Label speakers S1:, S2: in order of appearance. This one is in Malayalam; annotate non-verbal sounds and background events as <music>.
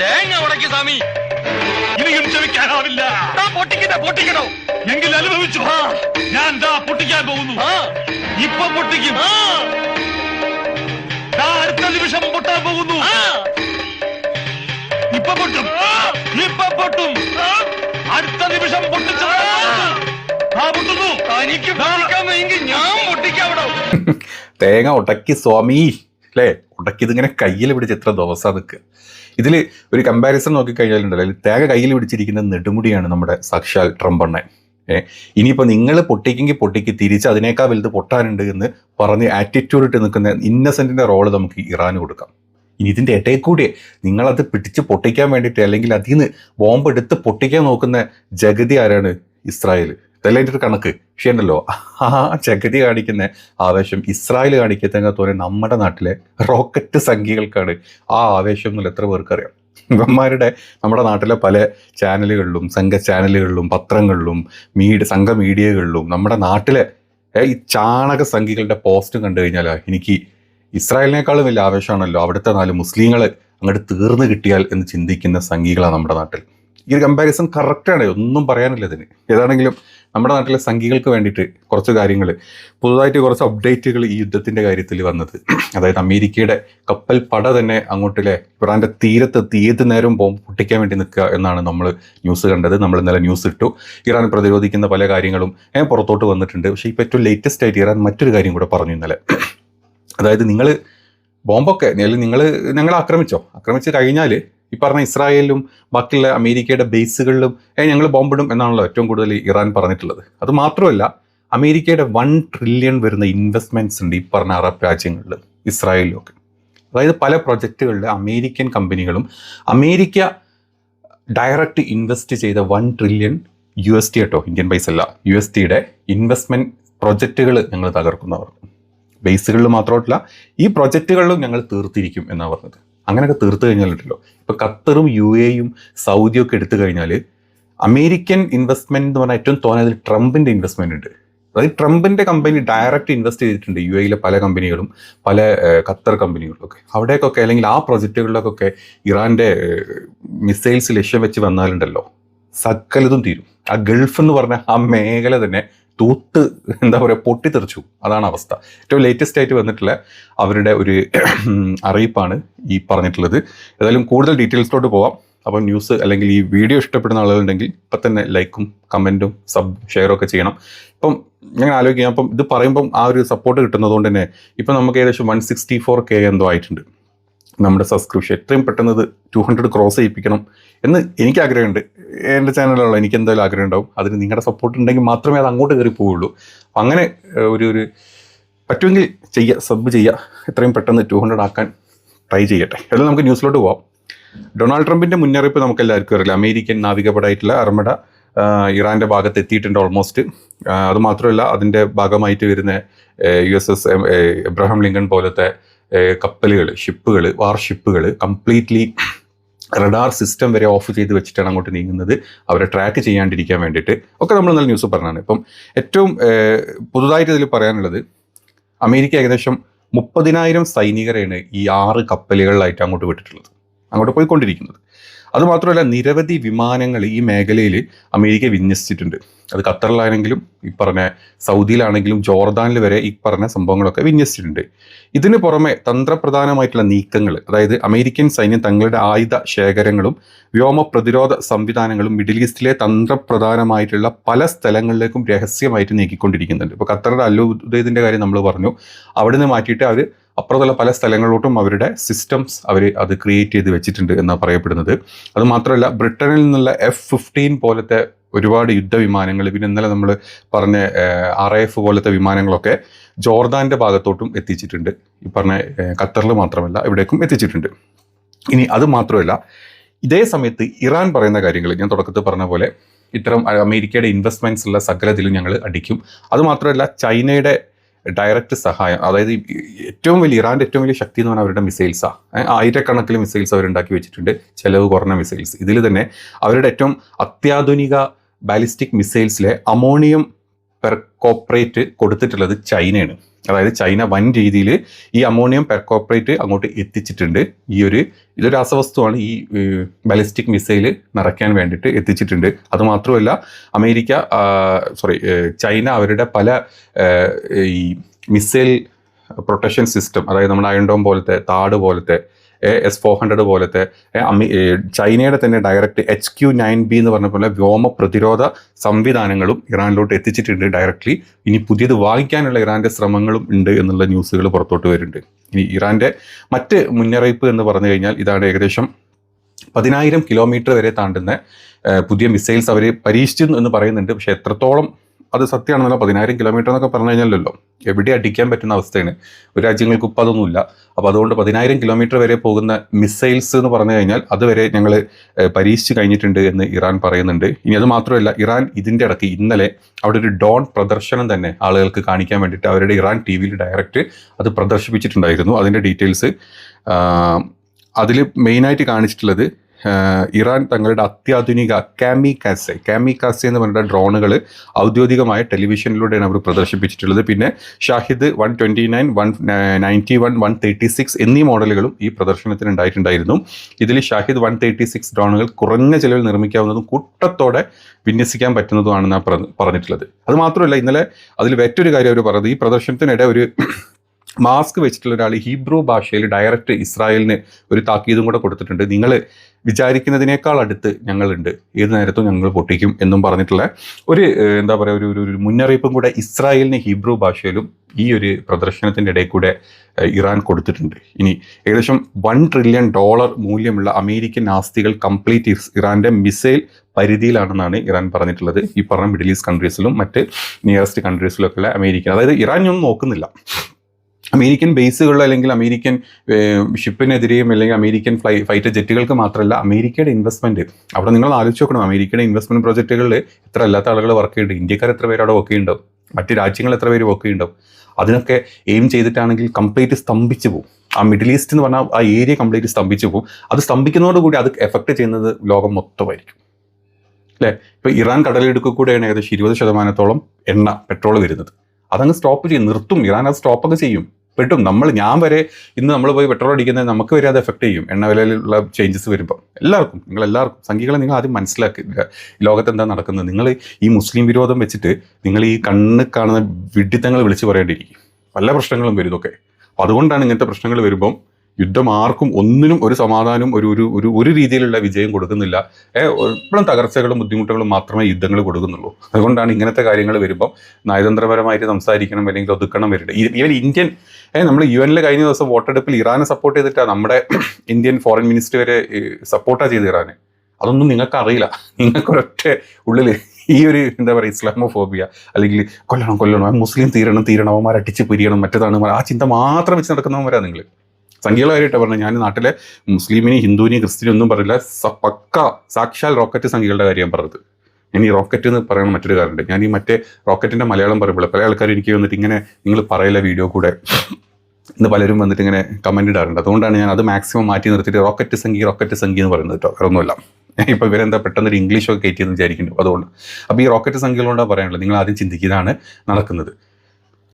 S1: തേങ്ങ ഉടക്കി സ്വാമി.
S2: ഇനിയും ക്ഷമിക്കാനാവില്ല
S1: പൊട്ടിക്കട്ടെ പൊട്ടിക്കണോ
S2: എങ്കിൽ അനുഭവിച്ചു. ഞാൻ ദാ പൊട്ടിക്കാൻ പോകുന്നു.
S1: ആ.
S2: ഇപ്പൊ പൊട്ടിക്കും. അടുത്ത നിമിഷം പൊട്ടാൻ പോകുന്നു.
S1: ആ.
S2: ഇപ്പൊ പൊട്ടും. ഇപ്പൊ പൊട്ടും. അടുത്ത നിമിഷം പൊട്ടിച്ചു. പൊട്ടുന്നു.
S1: തനിക്ക് പൊട്ടിക്കാൻ ഞാൻ പൊട്ടിക്കാവിടോ
S3: തേങ്ങ ഉടക്കി സ്വാമി. അല്ലേ ഉടക്കി ഇതിങ്ങനെ കയ്യിൽ പിടിച്ച് എത്ര ദിവസം നിൽക്കുക ഇതിൽ ഒരു കമ്പാരിസൺ നോക്കിക്കഴിഞ്ഞാലുണ്ടല്ലോ അതിൽ തേക കയ്യിൽ പിടിച്ചിരിക്കുന്ന നെടുമുടിയാണ് നമ്മുടെ സാക്ഷാൽ ട്രംപണ്ണൻ. ഏ ഇനിയിപ്പോൾ നിങ്ങൾ പൊട്ടിക്കെങ്കിൽ പൊട്ടിക്ക് തിരിച്ച് അതിനേക്കാൾ വലുത് പൊട്ടാനുണ്ട് എന്ന് പറഞ്ഞ് ആറ്റിറ്റ്യൂഡ് ഇട്ട് നിൽക്കുന്ന ഇന്നസെന്റിന്റെ റോൾ നമുക്ക് ഇറാന് കൊടുക്കാം. ഇനി ഇതിന്റെ ഇടയിൽ കൂടി നിങ്ങളത് പിടിച്ച് പൊട്ടിക്കാൻ വേണ്ടിയിട്ട് അല്ലെങ്കിൽ അതിൽ നിന്ന് ബോംബ് എടുത്ത് പൊട്ടിക്കാൻ നോക്കുന്ന ജഗതി ആരാണ്? ഇസ്രായേൽ എന്റെ ഒരു കണക്ക്. പക്ഷേ ഉണ്ടല്ലോ ആ ചകതി കാണിക്കുന്ന ആവേശം ഇസ്രായേൽ കാണിക്കത്തങ്ങ തോന്നെ നമ്മുടെ നാട്ടിലെ റോക്കറ്റ് സംഖ്യകൾക്കാണ് ആ ആവേശം എന്നുള്ള എത്ര പേർക്കറിയാം ഇവന്മാരുടെ നമ്മുടെ നാട്ടിലെ പല ചാനലുകളിലും സംഘ ചാനലുകളിലും പത്രങ്ങളിലും മീഡിയ സംഘ മീഡിയകളിലും നമ്മുടെ നാട്ടിലെ ഈ ചാണക സംഖ്യകളുടെ പോസ്റ്റ് കണ്ടു കഴിഞ്ഞാൽ എനിക്ക് ഇസ്രായേലിനേക്കാളും വലിയ ആവേശമാണല്ലോ അവിടുത്തെ നാല് മുസ്ലിങ്ങൾ അങ്ങോട്ട് തീർന്നു കിട്ടിയാൽ എന്ന് ചിന്തിക്കുന്ന സംഘികളാണ് നമ്മുടെ നാട്ടിൽ. ഈ ഒരു കമ്പാരിസൺ കറക്റ്റാണ് ഒന്നും പറയാനില്ല ഇതിന്. ഏതാണെങ്കിലും നമ്മുടെ നാട്ടിലെ സംഘികൾക്ക് വേണ്ടിയിട്ട് കുറച്ച് കാര്യങ്ങൾ പുതുതായിട്ട് കുറച്ച് അപ്ഡേറ്റുകൾ ഈ യുദ്ധത്തിന്റെ കാര്യത്തിൽ വന്നത്. അതായത് അമേരിക്കയുടെ കപ്പൽ പട തന്നെ അങ്ങോട്ടിലെ ഇറാന്റെ തീരത്തെത്തി ഏത് നേരം ബോംബ് പൊട്ടിക്കാൻ വേണ്ടി നിൽക്കുക എന്നാണ് നമ്മൾ ന്യൂസ് കണ്ടത്. നമ്മൾ ഇന്നലെ ന്യൂസ് ഇട്ടു. ഇറാൻ പ്രതിരോധിക്കുന്ന പല കാര്യങ്ങളും പുറത്തോട്ട് വന്നിട്ടുണ്ട്. പക്ഷേ ഇപ്പോൾ ഏറ്റവും ലേറ്റസ്റ്റ് ആയിട്ട് ഇറാൻ മറ്റൊരു കാര്യം കൂടെ പറഞ്ഞു ഇന്നലെ. അതായത് നിങ്ങൾ ബോംബൊക്കെ അല്ലെങ്കിൽ നിങ്ങൾ ഞങ്ങൾ ആക്രമിച്ചോ? ആക്രമിച്ച് കഴിഞ്ഞാൽ ഈ പറഞ്ഞ ഇസ്രായേലിലും ബാക്കിയുള്ള അമേരിക്കയുടെ ബേസുകളിലും ഏ ഞങ്ങൾ ബോംബിടും എന്നാണല്ലോ ഏറ്റവും കൂടുതൽ ഇറാൻ പറഞ്ഞിട്ടുള്ളത്. അത് മാത്രമല്ല അമേരിക്കയുടെ വൺ ട്രില്യൺ വരുന്ന ഇൻവെസ്റ്റ്മെന്റ്സ് ഉണ്ട് ഈ പറഞ്ഞ അറബ് രാജ്യങ്ങളിൽ ഇസ്രായേലിലൊക്കെ. അതായത് പല പ്രൊജക്റ്റുകളിൽ അമേരിക്കൻ കമ്പനികളും അമേരിക്ക ഡയറക്റ്റ് ഇൻവെസ്റ്റ് ചെയ്ത one trillion U S T കേട്ടോ ഇന്ത്യൻ പൈസ അല്ല യു എസ് ടിയുടെ ഇൻവെസ്റ്റ്മെന്റ് പ്രൊജക്റ്റുകൾ ഞങ്ങൾ തകർക്കുന്നവർ. ബേസുകളിൽ മാത്രമല്ല ഈ പ്രൊജക്റ്റുകളിലും ഞങ്ങൾ തീർത്തിരിക്കും എന്നാണ് പറഞ്ഞത്. അങ്ങനെയൊക്കെ തീർത്തു കഴിഞ്ഞാലുണ്ടല്ലോ. ഇപ്പോൾ ഖത്തറും യു എയും സൗദിയും ഒക്കെ എടുത്തു കഴിഞ്ഞാൽ അമേരിക്കൻ ഇൻവെസ്റ്റ്മെന്റ് എന്ന് പറഞ്ഞാൽ ഏറ്റവും തോന്നിയതിൽ ട്രംപിന്റെ ഇൻവെസ്റ്റ്മെന്റ് ഉണ്ട്. അതായത് ട്രംപിന്റെ കമ്പനി ഡയറക്റ്റ് ഇൻവെസ്റ്റ് ചെയ്തിട്ടുണ്ട്. യു എയിലെ പല കമ്പനികളും പല ഖത്തർ കമ്പനികളിലൊക്കെ അവിടേക്കൊക്കെ അല്ലെങ്കിൽ ആ പ്രൊജക്റ്റുകളിലൊക്കെ ഇറാന്റെ മിസൈൽസ് ലക്ഷ്യം വെച്ച് വന്നാലുണ്ടല്ലോ. സകലതും തീരും. ആ ഗൾഫ് എന്ന് പറഞ്ഞ ആ മേഖല തന്നെ തൂത്ത് എന്താ പറയുക പൊട്ടിത്തെറിച്ചു. അതാണ് അവസ്ഥ. ഏറ്റവും ലേറ്റസ്റ്റ് ആയിട്ട് വന്നിട്ടുള്ള അവരുടെ ഒരു അറിയിപ്പാണ് ഈ പറഞ്ഞിട്ടുള്ളത്. ഏതായാലും കൂടുതൽ ഡീറ്റെയിൽസിലോട്ട് പോവാം. അപ്പം ന്യൂസ് അല്ലെങ്കിൽ ഈ വീഡിയോ ഇഷ്ടപ്പെടുന്ന ആളുകളുണ്ടെങ്കിൽ ഇപ്പം തന്നെ ലൈക്കും കമന്റും സബ് ഷെയറും ഒക്കെ ചെയ്യണം. ഇപ്പം ഞാൻ ആലോചിക്കാം. അപ്പം ഇത് പറയുമ്പം ആ ഒരു സപ്പോർട്ട് കിട്ടുന്നതുകൊണ്ട് തന്നെ ഇപ്പം നമുക്ക് ഏകദേശം വൺ സിക്സ്റ്റി ഫോർ കെ എന്തോ ആയിട്ടുണ്ട്. നമ്മുടെ സബ്സ്ക്രിപ്ഷൻ എത്രയും പെട്ടെന്ന് ഇത് ടു ഹൺഡ്രഡ് ക്രോസ് ചെയ്യിപ്പിക്കണം എന്ന് എനിക്ക് ആഗ്രഹമുണ്ട്. എന്റെ ചാനലുള്ള എനിക്ക് എന്തായാലും ആഗ്രഹം ഉണ്ടാവും അതിന് നിങ്ങളുടെ സപ്പോർട്ട് ഉണ്ടെങ്കിൽ മാത്രമേ അത് അങ്ങോട്ട് കയറി പോവുള്ളൂ. അങ്ങനെ ഒരു ഒരു പറ്റുമെങ്കിൽ ചെയ്യുക സബ് ചെയ്യുക എത്രയും പെട്ടെന്ന് ടു ഹൺഡ്രഡ് ആക്കാൻ ട്രൈ ചെയ്യട്ടെ. അതിൽ നമുക്ക് ന്യൂസിലോട്ട് പോവാം. ഡൊണാൾഡ് ട്രംപിന്റെ മുന്നറിയിപ്പ് നമുക്ക് എല്ലാവർക്കും അറിയില്ല അമേരിക്കൻ നാവികപടായിട്ടുള്ള അർമഡ ഇറാന്റെ ഭാഗത്ത് എത്തിയിട്ടുണ്ട് ഓൾമോസ്റ്റ് അതുമാത്രമല്ല അതിന്റെ ഭാഗമായിട്ട് വരുന്ന U S S Abraham Lincoln പോലത്തെ കപ്പലുകൾ ഷിപ്പുകൾ വാർഷിപ്പുകൾ കംപ്ലീറ്റ്ലി റഡാർ സിസ്റ്റം വരെ ഓഫ് ചെയ്ത് വെച്ചിട്ടാണ് അങ്ങോട്ട് നീങ്ങുന്നത്. അവരെ ട്രാക്ക് ചെയ്യാണ്ടിരിക്കാൻ വേണ്ടിയിട്ട്. ഒക്കെ നമ്മൾ നല്ല ന്യൂസ് പറഞ്ഞാണ്. ഇപ്പം ഏറ്റവും പുതുതായിട്ട് ഇതിൽ പറയാനുള്ളത് അമേരിക്ക ഏകദേശം മുപ്പതിനായിരം സൈനികരെയാണ് ഈ ആറ് കപ്പലുകളിലായിട്ട് അങ്ങോട്ട് വിട്ടിട്ടുള്ളത്. അങ്ങോട്ട് പോയിക്കൊണ്ടിരിക്കുന്നത്. അതുമാത്രമല്ല നിരവധി വിമാനങ്ങൾ ഈ മേഖലയിൽ അമേരിക്ക വിന്യസിച്ചിട്ടുണ്ട്. അത് ഖത്തറിലാണെങ്കിലും ഈ പറഞ്ഞ സൗദിയിലാണെങ്കിലും ജോർദാനിൽ വരെ ഈ പറഞ്ഞ സംഭവങ്ങളൊക്കെ വിന്യസിച്ചിട്ടുണ്ട്. ഇതിന് പുറമെ തന്ത്രപ്രധാനമായിട്ടുള്ള നീക്കങ്ങൾ അതായത് അമേരിക്കൻ സൈന്യം തങ്ങളുടെ ആയുധ ശേഖരങ്ങളും വ്യോമ പ്രതിരോധ സംവിധാനങ്ങളും മിഡിൽ ഈസ്റ്റിലെ തന്ത്രപ്രധാനമായിട്ടുള്ള പല സ്ഥലങ്ങളിലേക്കും രഹസ്യമായിട്ട് നീക്കിക്കൊണ്ടിരിക്കുന്നുണ്ട്. ഇപ്പോൾ ഖത്തറുടെ അല്ലുദൈദിന്റെ കാര്യം നമ്മൾ പറഞ്ഞു. അവിടെ നിന്ന് മാറ്റിയിട്ട് അവർ അപ്പുറത്തുള്ള പല സ്ഥലങ്ങളിലോട്ടും അവരുടെ സിസ്റ്റംസ് അവർ അത് ക്രിയേറ്റ് ചെയ്ത് വെച്ചിട്ടുണ്ട് എന്നാണ് പറയപ്പെടുന്നത്. അത് മാത്രമല്ല ബ്രിട്ടനിൽ നിന്നുള്ള എഫ് ഫിഫ്റ്റീൻ പോലത്തെ ഒരുപാട് യുദ്ധവിമാനങ്ങൾ പിന്നെ ഇന്നലെ നമ്മൾ പറഞ്ഞ ആർ എഫ് പോലത്തെ വിമാനങ്ങളൊക്കെ ജോർദാന്റെ ഭാഗത്തോട്ടും എത്തിച്ചിട്ടുണ്ട്. ഈ പറഞ്ഞ ഖത്തറിൽ മാത്രമല്ല ഇവിടേക്കും എത്തിച്ചിട്ടുണ്ട്. ഇനി അത് മാത്രമല്ല ഇതേ സമയത്ത് ഇറാൻ പറയുന്ന കാര്യങ്ങൾ ഞാൻ തുടക്കത്തിൽ പറഞ്ഞ പോലെ ഇത്തരം അമേരിക്കയുടെ ഇൻവെസ്റ്റ്മെന്റ്സ് ഉള്ള സകലത്തിലും ഞങ്ങൾ അടിക്കും. അതുമാത്രമല്ല ചൈനയുടെ ഡയറക്റ്റ് സഹായം അതായത് ഏറ്റവും വലിയ ഇറാന്റെ ഏറ്റവും വലിയ ശക്തി എന്ന് പറഞ്ഞാൽ അവരുടെ മിസൈൽസാണ് ആയിരക്കണക്കിന് മിസൈൽസ് അവരുണ്ടാക്കി വെച്ചിട്ടുണ്ട് ചെലവ് കുറഞ്ഞ മിസൈൽസ്. ഇതിൽ തന്നെ അവരുടെ ഏറ്റവും അത്യാധുനിക ബാലിസ്റ്റിക് മിസൈൽസിലെ അമോണിയം പെർകോപ്പറേറ്റ് കൊടുത്തിട്ടുള്ളത് ചൈനയാണ്. അതായത് ചൈന വൻ രീതിയിൽ ഈ അമോണിയം പെർകോപ്പറേറ്റ് അങ്ങോട്ട് എത്തിച്ചിട്ടുണ്ട്. ഈ ഒരു ഇതൊരു രാസവസ്തുവാണ്. ഈ ബാലിസ്റ്റിക് മിസൈൽ നിറയ്ക്കാൻ വേണ്ടിയിട്ട് എത്തിച്ചിട്ടുണ്ട്. അതുമാത്രമല്ല അമേരിക്ക സോറി ചൈന അവരുടെ പല ഈ മിസൈൽ പ്രൊട്ടക്ഷൻ സിസ്റ്റം അതായത് നമ്മുടെ അയൺഡോം പോലത്തെ താട് പോലത്തെ എസ് ഫോർ ഹൺഡ്രഡ് പോലത്തെ ചൈനയുടെ തന്നെ direct H Q nine B എന്ന് പറഞ്ഞ പോലെ വ്യോമ പ്രതിരോധ സംവിധാനങ്ങളും ഇറാനിലോട്ട് എത്തിച്ചിട്ടുണ്ട് ഡയറക്ട്ലി ഇനി പുതിയത് വാങ്ങിക്കാനുള്ള ഇറാന്റെ ശ്രമങ്ങളും ഉണ്ട് എന്നുള്ള ന്യൂസുകൾ പുറത്തോട്ട് വരുന്നുണ്ട്. ഇനി ഇറാന്റെ മറ്റ് മുന്നറിയിപ്പ് എന്ന് പറഞ്ഞു കഴിഞ്ഞാൽ ഇതാണ് ഏകദേശം പതിനായിരം കിലോമീറ്റർ വരെ താണ്ടുന്ന പുതിയ മിസൈൽസ് അവർ പരീക്ഷിച്ചു എന്ന് പറയുന്നുണ്ട്. പക്ഷേ എത്രത്തോളം അത് സത്യമാണെന്നല്ല പതിനായിരം കിലോമീറ്റർ എന്നൊക്കെ പറഞ്ഞു കഴിഞ്ഞാലല്ലോ എവിടെ അടിക്കാൻ പറ്റുന്ന അവസ്ഥയാണ്. ഒരു രാജ്യങ്ങൾക്ക് ഇപ്പം അതൊന്നുമില്ല. അപ്പോൾ അതുകൊണ്ട് പതിനായിരം കിലോമീറ്റർ വരെ പോകുന്ന മിസൈൽസ് എന്ന് പറഞ്ഞു കഴിഞ്ഞാൽ അതുവരെ ഞങ്ങൾ പരീക്ഷിച്ച് കഴിഞ്ഞിട്ടുണ്ട് എന്ന് ഇറാൻ പറയുന്നുണ്ട്. ഇനി അത് മാത്രമല്ല ഇറാൻ ഇതിന്റെ ഇടയ്ക്ക് ഇന്നലെ അവിടെ ഒരു ഡോൺ പ്രദർശനം തന്നെ ആളുകൾക്ക് കാണിക്കാൻ വേണ്ടിയിട്ട് അവരുടെ ഇറാൻ ടി വിയിൽ ഡയറക്റ്റ് അത് പ്രദർശിപ്പിച്ചിട്ടുണ്ടായിരുന്നു. അതിന്റെ ഡീറ്റെയിൽസ് അതിൽ മെയിനായിട്ട് കാണിച്ചിട്ടുള്ളത് ഇറാൻ തങ്ങളുടെ അത്യാധുനിക കാമി കാസെ കാമി കാസെ എന്ന് പറഞ്ഞ ഡ്രോണുകൾ ഔദ്യോഗികമായ ടെലിവിഷനിലൂടെയാണ് അവർ പ്രദർശിപ്പിച്ചിട്ടുള്ളത്. പിന്നെ Shahed one twenty nine one ninety one one thirty six എന്നീ മോഡലുകളും ഈ പ്രദർശനത്തിന് ഉണ്ടായിട്ടുണ്ടായിരുന്നു. ഇതിൽ ഷാഹിദ് വൺ തേർട്ടി സിക്സ് ഡ്രോണുകൾ കുറഞ്ഞ ചിലവിൽ നിർമ്മിക്കാവുന്നതും കൂട്ടത്തോടെ വിന്യസിക്കാൻ പറ്റുന്നതുമാണെന്നാണ് പറ- പറഞ്ഞിട്ടുള്ളത്. അത് മാത്രമല്ല ഇന്നലെ അതിൽ മറ്റൊരു കാര്യം അവർ പറഞ്ഞത്. ഈ പ്രദർശനത്തിനിടെ ഒരു മാസ്ക് വെച്ചിട്ടുള്ള ഒരാൾ ഹീബ്രു ഭാഷയിൽ ഡയറക്റ്റ് ഇസ്രായേലിന് ഒരു താക്കീതും കൂടെ കൊടുത്തിട്ടുണ്ട്. നിങ്ങൾ വിചാരിക്കുന്നതിനേക്കാൾ അടുത്ത് ഞങ്ങളുണ്ട്. ഏത് നേരത്തും ഞങ്ങൾ പൊട്ടിക്കും എന്നും പറഞ്ഞിട്ടുള്ള ഒരു എന്താ പറയുക ഒരു ഒരു- മുന്നറിയിപ്പും കൂടെ ഇസ്രായേലിന് ഹീബ്രു ഭാഷയിലും ഈ ഒരു പ്രദർശനത്തിന്റെ ഇടയിൽ കൂടെ ഇറാൻ കൊടുത്തിട്ടുണ്ട്. ഇനി ഏകദേശം വൺ ട്രില്യൺ ഡോളർ മൂല്യമുള്ള അമേരിക്കൻ ആസ്തികൾ കംപ്ലീറ്റ് ഇറാന്റെ മിസൈൽ പരിധിയിലാണെന്നാണ് ഇറാൻ പറഞ്ഞിട്ടുള്ളത്. ഈ പറഞ്ഞ മിഡിൽ ഈസ്റ്റ് കൺട്രീസിലും മറ്റ് നിയറസ്റ്റ് കൺട്രീസിലും അമേരിക്ക അതായത് ഇറാൻ ഒന്നും നോക്കുന്നില്ല. അമേരിക്കൻ ബേസുകൾ അല്ലെങ്കിൽ അമേരിക്കൻ ഷിപ്പിനെതിരെയും അല്ലെങ്കിൽ അമേരിക്കൻ ഫ്ലൈ ഫൈറ്റർ ജെറ്റുകൾക്ക് മാത്രമല്ല അമേരിക്കയുടെ ഇൻവെസ്റ്റ്മെന്റ് അവിടെ നിങ്ങൾ ആലോചിച്ച് നോക്കണം. അമേരിക്കയുടെ ഇൻവെസ്റ്റ്മെന്റ് പ്രോജക്റ്റുകളിൽ എത്ര അല്ലാത്ത ആളുകൾ വർക്ക് ചെയ്യുന്നുണ്ട്. ഇന്ത്യക്കാർ എത്ര പേര് അവിടെ വർക്ക് ചെയ്യുന്നുണ്ടാവും? മറ്റ് രാജ്യങ്ങൾ എത്ര പേര് വർക്ക് ചെയ്യുന്നുണ്ടാവും? അതിനൊക്കെ എയിം ചെയ്തിട്ടാണെങ്കിൽ കംപ്ലീറ്റ് സ്തംഭിച്ചു പോകും ആ മിഡിൽ ഈസ്റ്റ് എന്ന് പറഞ്ഞാൽ ആ ഏരിയ കംപ്ലീറ്റ് സ്തംഭിച്ചു പോകും അത് സ്തംഭിക്കുന്നതോടുകൂടി അത് എഫക്ട് ചെയ്യുന്നത് ലോകം മൊത്തമായിരിക്കും. അല്ലേ? ഇപ്പോൾ ഇറാൻ കടലിടുക്ക് കൂടെയാണ് ഏകദേശം ഇരുപത് ശതമാനത്തോളം എണ്ണ പെട്രോൾ വരുന്നത്. അതങ്ങ് സ്റ്റോപ്പ് ചെയ്യും നിർത്തും. ഇറാൻ അത് സ്റ്റോപ്പൊക്കെ ചെയ്യും. പെട്ടും. നമ്മൾ ഞാൻ വരെ ഇന്ന് നമ്മൾ പോയി പെട്രോൾ അടിക്കുന്നത് നമുക്ക് വരെ അത് എഫക്ട് ചെയ്യും. എണ്ണ വിലയിലുള്ള ചേഞ്ചസ് വരുമ്പോൾ എല്ലാവർക്കും നിങ്ങൾ എല്ലാവർക്കും സംഖ്യകളെ നിങ്ങൾ ആദ്യം മനസ്സിലാക്കി. ലോകത്ത് എന്താ നടക്കുന്നത്? നിങ്ങൾ ഈ മുസ്ലിം വിരോധം വെച്ചിട്ട് നിങ്ങൾ ഈ കണ്ണ് കാണുന്ന വിഡിത്തങ്ങൾ വിളിച്ച് പറയേണ്ടിയിരിക്കും. പല പ്രശ്നങ്ങളും വരും ഇതൊക്കെ. അതുകൊണ്ടാണ് ഇങ്ങനത്തെ പ്രശ്നങ്ങൾ വരുമ്പം യുദ്ധം ആർക്കും ഒന്നിനും ഒരു സമാധാനം ഒരു ഒരു ഒരു ഒരു രീതിയിലുള്ള വിജയം കൊടുക്കുന്നില്ല. എപ്പോഴും തകർച്ചകളും ബുദ്ധിമുട്ടുകളും മാത്രമേ യുദ്ധങ്ങൾ കൊടുക്കുന്നുള്ളൂ. അതുകൊണ്ടാണ് ഇങ്ങനത്തെ കാര്യങ്ങൾ വരുമ്പോൾ നയതന്ത്രപരമായിട്ട് സംസാരിക്കണം അല്ലെങ്കിൽ ഒതുക്കണം വരുന്നത് ഈവൻ ഇന്ത്യൻ നമ്മൾ യു എനിൽ കഴിഞ്ഞ ദിവസം വോട്ടെടുപ്പിൽ ഇറാനെ സപ്പോർട്ട് ചെയ്തിട്ടാണ് നമ്മുടെ <clears throat> ഇന്ത്യൻ ഫോറിൻ മിനിസ്റ്റർ വരെ സപ്പോർട്ടാണ് ചെയ്ത് ഇറാനെ. അതൊന്നും നിങ്ങൾക്കറിയില്ല. നിങ്ങൾക്കൊരൊറ്റ ഉള്ളിൽ ഈ ഒരു എന്താ പറയുക ഇസ്ലാമോഫോബിയ അല്ലെങ്കിൽ കൊല്ലണം കൊല്ലണം മുസ്ലിം തീരണം തീരണം അവന്മാർ അടിച്ച് പിരിയണം മറ്റേതാണ് ആ ചിന്ത മാത്രം വെച്ച് നടക്കുന്നവന്മാരാണ് നിങ്ങൾ സംഖ്യകളായിട്ട് പറഞ്ഞു ഞാൻ നാട്ടിലെ മുസ്ലിമിനെ ഹിന്ദുവിനെ ക്രിസ്ത്യനും ഒന്നും പറയില്ല പക്ക സാക്ഷാൽ റോക്കറ്റ് സംഖ്യകളുടെ കാര്യം പറഞ്ഞത്. ഞാൻ ഈ റോക്കറ്റ് എന്ന് പറയുന്ന മറ്റൊരു കാര്യമുണ്ട് ഞാൻ ഈ മറ്റേ റോക്കറ്റിന്റെ മലയാളം പറയുമ്പോൾ പല ആൾക്കാർ എനിക്ക് വന്നിട്ട് ഇങ്ങനെ നിങ്ങൾ പറയില്ല വീഡിയോ കൂടെ. ഇന്ന് പലരും വന്നിട്ട് ഇങ്ങനെ കമന്റ് ഇടാറുണ്ട്. അതുകൊണ്ടാണ് ഞാൻ അത് മാക്സിമം മാറ്റി നിർത്തിയിട്ട് റോക്കറ്റ് സംഖ്യ റോക്കറ്റ് സംഖ്യ എന്ന് പറയുന്നത് കേട്ടോ. വേറെ ഒന്നുമല്ല ഇപ്പോൾ ഇവരെന്താ പെട്ടെന്നൊരു ഇംഗ്ലീഷൊക്കെ കയറ്റിയെന്ന് വിചാരിക്കുന്നു അതുകൊണ്ട്. അപ്പോൾ ഈ റോക്കറ്റ് സംഖ്യകളോടാണ് പറയാനുള്ളത്. നിങ്ങൾ ആദ്യം ചിന്തിക്കുന്നതാണ് നടക്കുന്നത്.